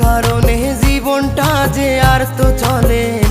কারণে জীবনটা যে আর তো চলে।